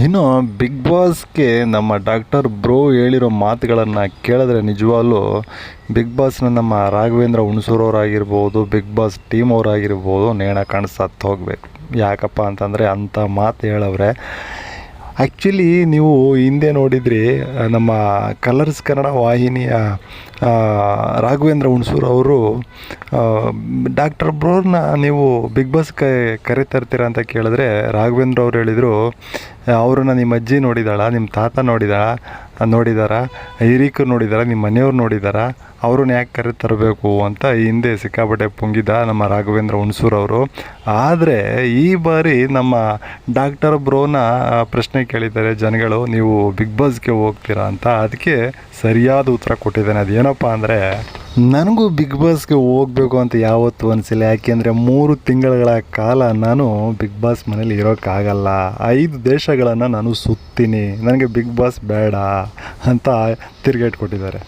ಇನ್ನು ಬಿಗ್ ಬಾಸ್ಗೆ ನಮ್ಮ doctor bro ಹೇಳಿರೋ ಮಾತುಗಳನ್ನು ಕೇಳಿದ್ರೆ ನಿಜವಾಗ್ಲೂ ಬಿಗ್ ಬಾಸ್ನ ನಮ್ಮ ರಾಘವೇಂದ್ರ ಹುಣಸೂರವರಾಗಿರ್ಬೋದು ಬಿಗ್ ಬಾಸ್ ಟೀಮ್ ಅವರಾಗಿರ್ಬೋದು ನೇಣ ಕಾಣಿಸ್ ಸತ್ತು ಹೋಗ್ಬೇಕು. ಯಾಕಪ್ಪ ಅಂತಂದರೆ ಅಂಥ ಮಾತು ಹೇಳವ್ರೆ. ಆ್ಯಕ್ಚುಲಿ ನೀವು ಹಿಂದೆ ನೋಡಿದ್ರಿ ನಮ್ಮ ಕಲರ್ಸ್ ಕನ್ನಡ ವಾಹಿನಿಯ ರಾಘವೇಂದ್ರ ಹುಣಸೂರು ಅವರು ಡಾಕ್ಟರ್ ಬ್ರೋರ್ನ ನೀವು ಬಿಗ್ ಬಾಸ್ ಕ, ಕರಿತರ್ತೀರ ಅಂತ ಕೇಳಿದ್ರೆ, ರಾಘವೇಂದ್ರ ಅವ್ರು ಹೇಳಿದರು, ಅವ್ರನ್ನ ನಿಮ್ಮ ಅಜ್ಜಿ ನೋಡಿದಾಳ, ನಿಮ್ಮ ತಾತ ನೋಡಿದಾಳ, ನೋಡಿದಾರ, ಹಿರೀಕರು ನೋಡಿದಾರ, ನಿಮ್ಮ ಮನೆಯವ್ರು ನೋಡಿದಾರ, ಅವ್ರನ್ನ ಯಾಕೆ ಕರೆ ತರಬೇಕು ಅಂತ ಹಿಂದೆ ಸಿಕ್ಕಾಪಟ್ಟೆ ಪುಂಗಿದ ನಮ್ಮ ರಾಘವೇಂದ್ರ ಹುಣಸೂರವರು ಆದರೆ, ಈ ಬಾರಿ ನಮ್ಮ ಡಾಕ್ಟರ್ ಬ್ರೋನ ಪ್ರಶ್ನೆ ಕೇಳಿದ್ದಾರೆ ಜನಗಳು, ನೀವು ಬಿಗ್ ಬಾಸ್ಗೆ ಹೋಗ್ತೀರಾ ಅಂತ. ಅದಕ್ಕೆ ಸರಿಯಾದ ಉತ್ತರ ಕೊಟ್ಟಿದ್ದಾನೆ. ಅದೇನಪ್ಪ ಅಂದರೆ, ನನಗೂ ಬಿಗ್ ಬಾಸ್ಗೆ ಹೋಗಬೇಕು ಅಂತ ಯಾವತ್ತೂ ಅನಿಸಿಲ್ಲ. ಯಾಕೆಂದರೆ ಮೂರು ತಿಂಗಳುಗಳ ಕಾಲ ನಾನು ಬಿಗ್ ಬಾಸ್ ಮನೇಲಿ ಇರೋಕ್ಕಾಗಲ್ಲ. ಐದು ದೇಶಗಳನ್ನು ನಾನು ಸುತ್ತೀನಿ. ನನಗೆ ಬಿಗ್ ಬಾಸ್ ಬೇಡ ಅಂತ ತಿರುಗೇಟ್ ಕೊಟ್ಟಿದ್ದಾರೆ.